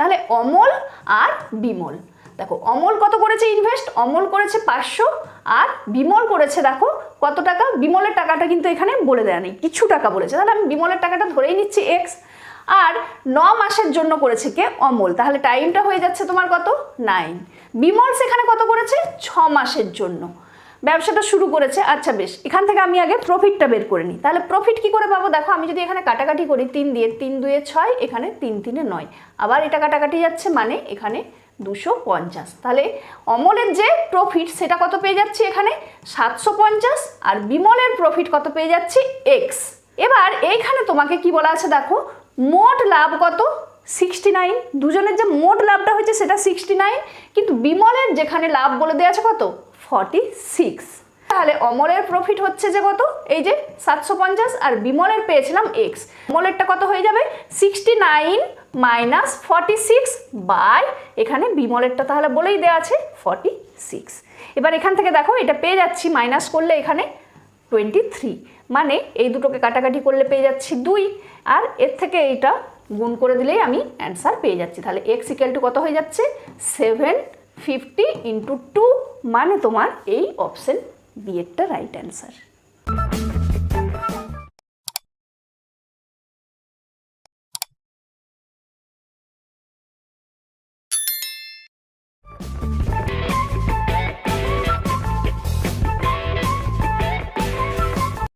তাহলে অমল আর বিমল। দেখো, অমল কত করেছে ইনভেস্ট অমল করেছে পাঁচশো, আর বিমল করেছে, দেখো, কত টাকা? বিমলের টাকাটা কিন্তু এখানে বলে দেয়া নেই, কিছু টাকা বলেছে। তাহলে আমি বিমলের টাকাটা ধরেই নিচ্ছি এক্স আর ন মাসের জন্য করেছে কে? অমল। তাহলে টাইমটা হয়ে যাচ্ছে তোমার কত? নাইন বিমল সেখানে কত করেছে? ছ মাসের জন্য। ব্যবসাটা শুরু করেছে। আচ্ছা বেশ, এখান থেকে আমি আগে প্রফিটটা বের করে নিই। তাহলে প্রফিট কি করে পাবো? দেখো, আমি যদি এখানে কাটাকাটি করি, তিন দিয়ে, তিন দুয়ে ছয়, এখানে তিন তিনে নয়। আবার এটা কাটাকাটি যাচ্ছে মানে এখানে দুশো পঞ্চাশ। তাহলে অমলের যে প্রফিট সেটা কত পেয়ে যাচ্ছি এখানে? সাতশো পঞ্চাশ আর বিমলের প্রফিট কত পেয়ে যাচ্ছি? এক্স এবার এইখানে তোমাকে কি বলা আছে দেখো, মোট লাভ কত? সিক্সটি নাইন দুজনের যে মোট লাভটা হয়েছে সেটা সিক্সটি নাইন কিন্তু বিমলের যেখানে লাভ বলে দেওয়া আছে কত? সিক্স তাহলে অমলের প্রফিট হচ্ছে যে কত? এই যে সাতশো পঞ্চাশ আর বিমলের পেয়েছিলাম এক্স অমলেরটা কত হয়ে যাবে? Sixty nine minus forty six by এখানে বিমলেরটা তাহলে বলেই দেওয়া আছে ফর্টি সিক্স এবার এখান থেকে দেখো, এটা পেয়ে যাচ্ছি মাইনাস করলে এখানে টোয়েন্টি থ্রি মানে এই দুটোকে কাটাকাটি করলে পেয়ে যাচ্ছি দুই। আর এর থেকে এইটা গুণ করে দিলেই আমি অ্যান্সার পেয়ে যাচ্ছি। তাহলে এক্স ইকাল টু কত হয়ে যাচ্ছে? সেভেন ফিফটি ইন্টু টু মানে তোমার এই অপশন বি একটা রাইট অ্যান্সার